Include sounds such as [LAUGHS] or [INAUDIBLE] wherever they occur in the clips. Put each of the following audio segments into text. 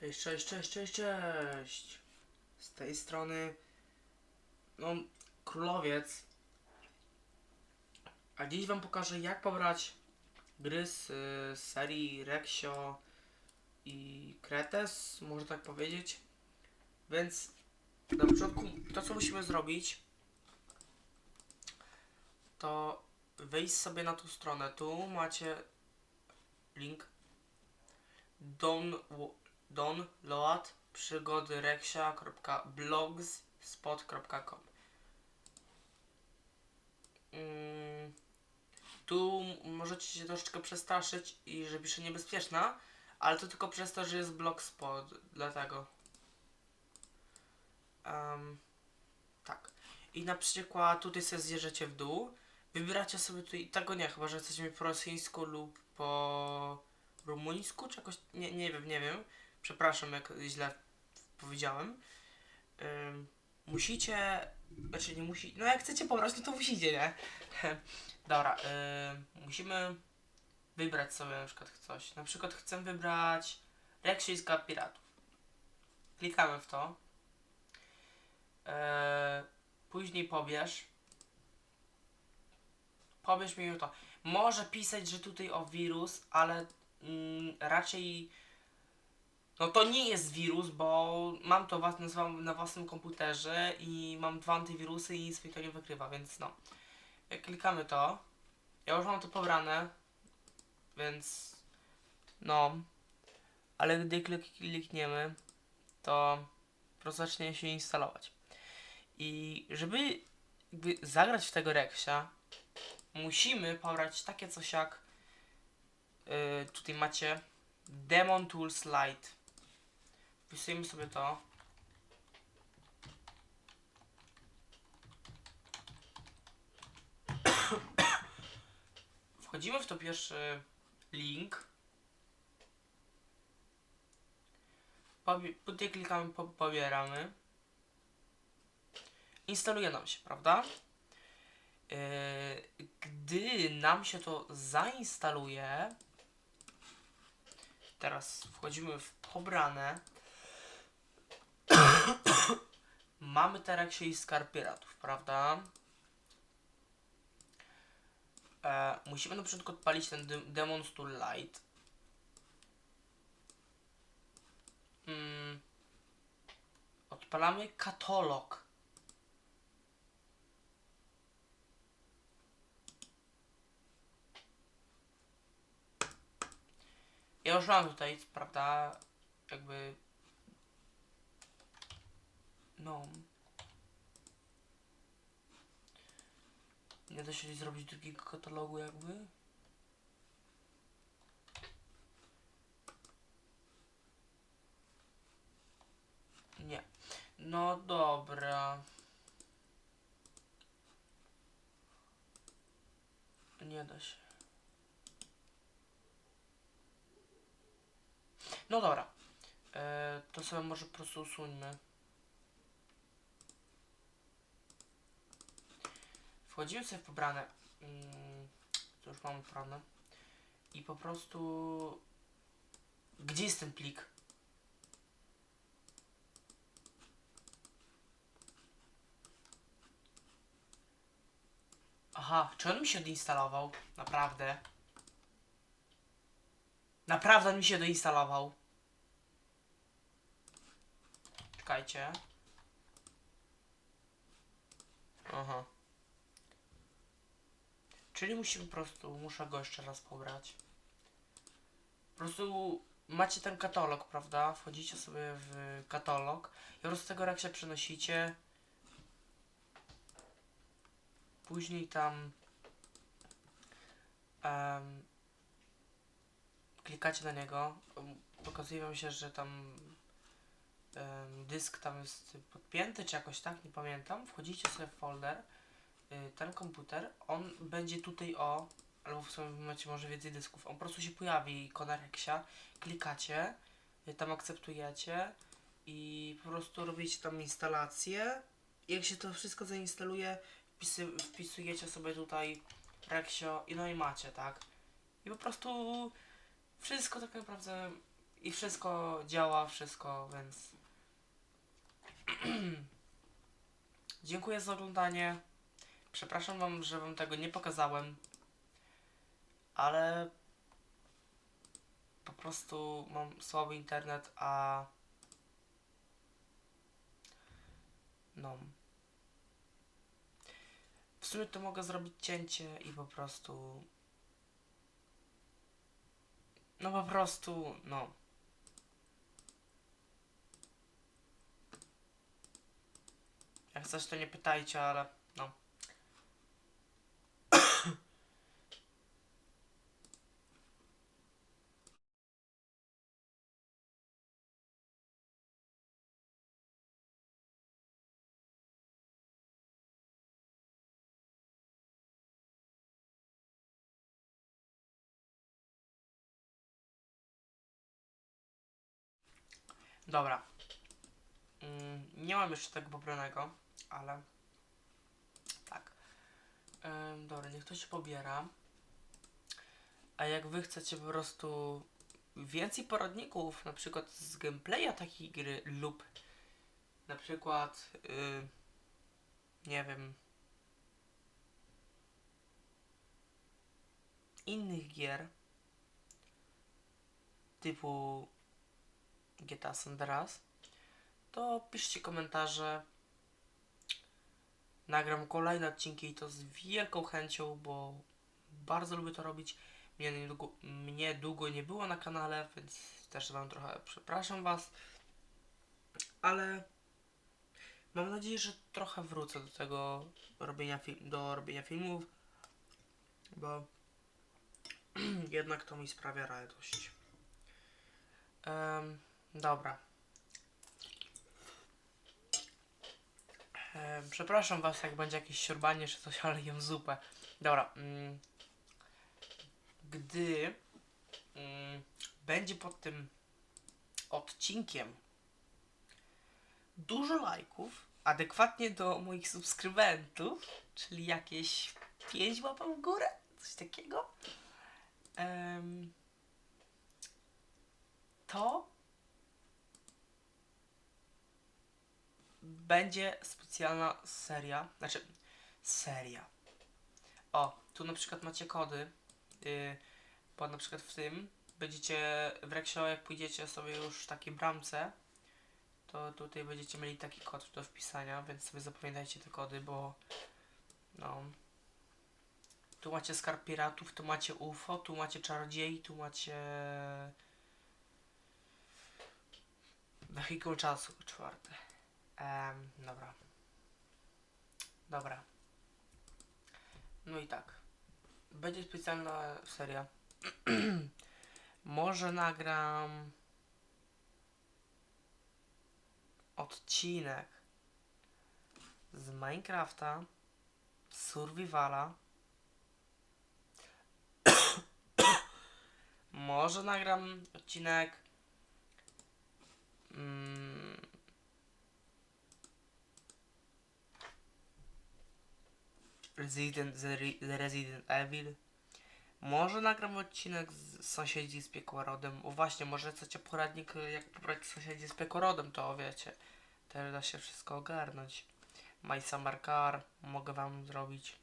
Cześć, cześć, cześć, cześć, cześć. Z tej strony, no, królowiec. A dziś wam pokażę, jak pobrać gry z y, serii Rexio i Kretes, można tak powiedzieć. Więc na początku to, co musimy zrobić, to wejść sobie na tą stronę. Tu macie link don, download przygody rexia.blogspot.com mm, Tu możecie się troszeczkę przestraszyć i że pisze niebezpieczna, ale to tylko przez to, że jest blogspot, dlatego. Em, tak. I na przykład tutaj sobie zjeżdżacie w dół, wybieracie sobie tutaj, tego nie, chyba że jesteśmy po rosyjsku lub po rumuńsku, czy jakoś, nie, nie wiem, nie wiem. Przepraszam, jak źle powiedziałem. Musicie, znaczy nie musi, no jak chcecie pobrać, no to musicie, nie? [LAUGHS] Dobra, musimy wybrać sobie na przykład coś. Na przykład chcę wybrać Reksińska Piratów. Klikamy w to. Yy, później pobierz. Pobierz mi to. Może pisać, że tutaj o wirus, ale mm, raczej no to nie jest wirus, bo mam to was nazwam na własnym komputerze i mam dwa antywirusy i nic to nie wykrywa, więc no. Jak klikamy to, ja już mam to pobrane, więc no. Ale gdy klik, klikniemy, to po zacznie się instalować. I żeby jakby zagrać w tego Rexia, musimy pobrać takie coś jak yy, tutaj macie Demon Tools Lite. Wpisujemy sobie to. [COUGHS] Wchodzimy w to pierwszy link. Tutaj klikamy, po- pobieramy. Instaluje nam się, prawda? Yy, gdy nam się to zainstaluje, teraz wchodzimy w pobrane. [COUGHS] Mamy Tereksie i Skarb Piratów, prawda? E, musimy na początku odpalić ten de- Demon Tool Light. Mm. Odpalamy katalog. Ja już mam tutaj, prawda, jakby... No... Nie da się zrobić drugiego katalogu jakby? Nie. No dobra. Nie da się. No dobra. E, to sobie może po prostu usuńmy. Wchodzimy sobie w pobrane. Mm, to już mamy pobrane. I po prostu... Gdzie jest ten plik? Aha, czy on mi się odinstalował? Naprawdę. Naprawdę on mi się doinstalował. Czekajcie. Aha. Czyli musimy po prostu, muszę go jeszcze raz pobrać. Po prostu macie ten katalog, prawda? Wchodzicie sobie w katalog i po prostu tego jak się przenosicie. Później tam em, klikacie na niego. um, Pokazuje wam się, że tam em, dysk tam jest podpięty, czy jakoś tak, nie pamiętam. Wchodzicie sobie w folder ten komputer, on będzie tutaj o, albo w sumie macie może więcej dysków, on po prostu się pojawi ikona Rexia, klikacie, y, tam akceptujecie i po prostu robicie tam instalację. Jak się to wszystko zainstaluje, wpisy, wpisujecie sobie tutaj Rexio i no i macie, tak? I po prostu wszystko tak naprawdę I wszystko działa, wszystko, więc... [CLEARS THROAT] Dziękuję za oglądanie. Przepraszam wam, że wam tego nie pokazałem. Ale... Po prostu mam słaby internet, a... No. W sumie to mogę zrobić cięcie i po prostu... No po prostu, no. Jak coś to nie pytajcie, ale no. Dobra. Mm, nie mam jeszcze tego pobranego, ale tak. Ym, dobra, niech to się pobiera. A jak wy chcecie po prostu więcej poradników, na przykład z gameplaya takiej gry lub na przykład y, nie wiem innych gier typu GTA San Andreas, to piszcie komentarze. Nagram kolejne odcinki i to z wielką chęcią, bo bardzo lubię to robić. Mnie niedługo, mnie długo nie było na kanale, więc też wam trochę przepraszam was. Ale mam nadzieję, że trochę wrócę do tego robienia, do robienia filmów, bo [CLEARS THROAT] jednak to mi sprawia radość. Em, dobra. Em, przepraszam was, jak będzie jakieś siorbanie czy coś, ale jem zupę. Dobra. Mm, gdy mm, będzie pod tym odcinkiem dużo lajków, adekwatnie do moich subskrybentów, czyli jakieś 5 łapek w górę, coś takiego, to będzie specjalna seria, znaczy seria. O, tu na przykład macie kody, yy, bo na przykład w tym będziecie w Rexio, jak pójdziecie sobie już w takiej bramce, to tutaj będziecie mieli taki kod do wpisania, więc sobie zapamiętajcie te kody, bo no. Tu macie skarb piratów, tu macie UFO, tu macie czarodziei, tu macie wehikuł czasu, czwarte. Em, dobra. Dobra. No i tak. Będzie specjalna seria. [CLEARS THROAT] Może nagram odcinek z Minecrafta, Survivala. [CLEARS THROAT] Może nagram odcinek mm, Resident, The, Re- The Resident Evil. Może nagram odcinek z sąsiedzi z piekłorodem. O właśnie, może chcecie poradnik jak pobrać sąsiedzi z piekłorodem, to wiecie. Też da się wszystko ogarnąć. My Summer Car mogę wam zrobić.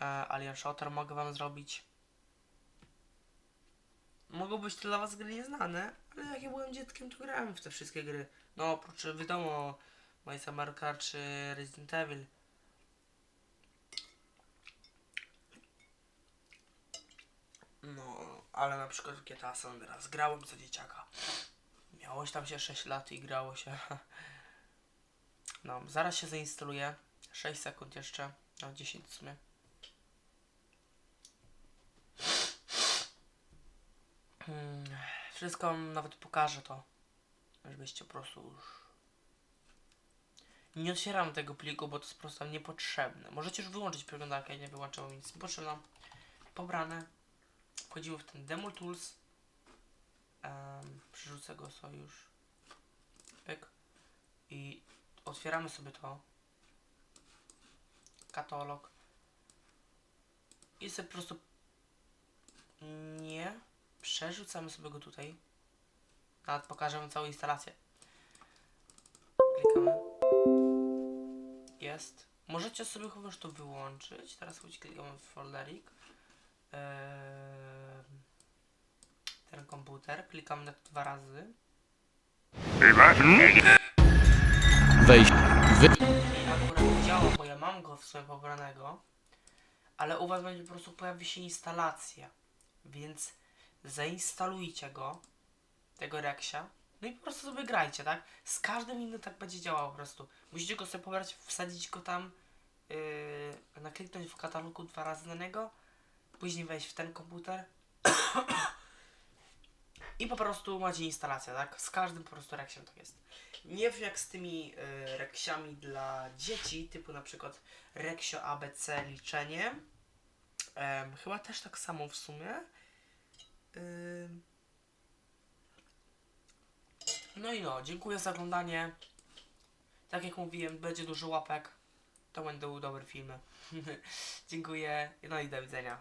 E, Alien Shooter mogę wam zrobić. Mogą być to dla was gry nieznane, ale jak ja byłem dzieckiem, to grałem w te wszystkie gry. No oprócz wiadomo Summer Car czy Resident Evil. No, ale na przykład w GTA San Andreas grałem za dzieciaka. Miałoś tam się 6 lat i grało się. [LAUGHS] No, zaraz się zainstaluje. 6 sekund jeszcze. No, 10 w sumie. Hmm, wszystko nawet pokażę to. Żebyście po prostu już nie otwieram tego pliku, bo to jest po prostu niepotrzebne. Możecie już wyłączyć przeglądarkę, ja nie wyłączam nic niepotrzebne. Pobrane. Wchodzimy w ten Demo Tools. Um, przerzucę go już. Pyk. I otwieramy sobie to. Katalog. I sobie po prostu nie Przerzucamy sobie go tutaj. Nawet pokażę całą instalację. Klikamy. Jest. Możecie sobie chyba już to wyłączyć. Teraz choć klikamy w folderik. Eee, ten komputer. Klikamy na to dwa razy. Wejść. Wy... I akurat działa, bo ja mam go w sumie pobranego. Ale u was będzie po prostu pojawi się instalacja. Więc zainstalujcie go, tego Rexia. No i po prostu sobie grajcie, tak? Z każdym innym tak będzie działało po prostu. Musicie go sobie pobrać, wsadzić go tam, yy, nakliknąć w katalogu dwa razy na niego, później wejść w ten komputer [COUGHS] i po prostu macie instalację, tak? Z każdym po prostu Rexiem tak jest. Nie wiem jak z tymi y, Reksiami dla dzieci, typu na przykład Reksio ABC liczenie. Em, chyba też tak samo w sumie. Ym. No i no, dziękuję za oglądanie. Tak jak mówiłem, będzie dużo łapek. To będą dobre filmy. [LAUGHS] dziękuję, no i do widzenia.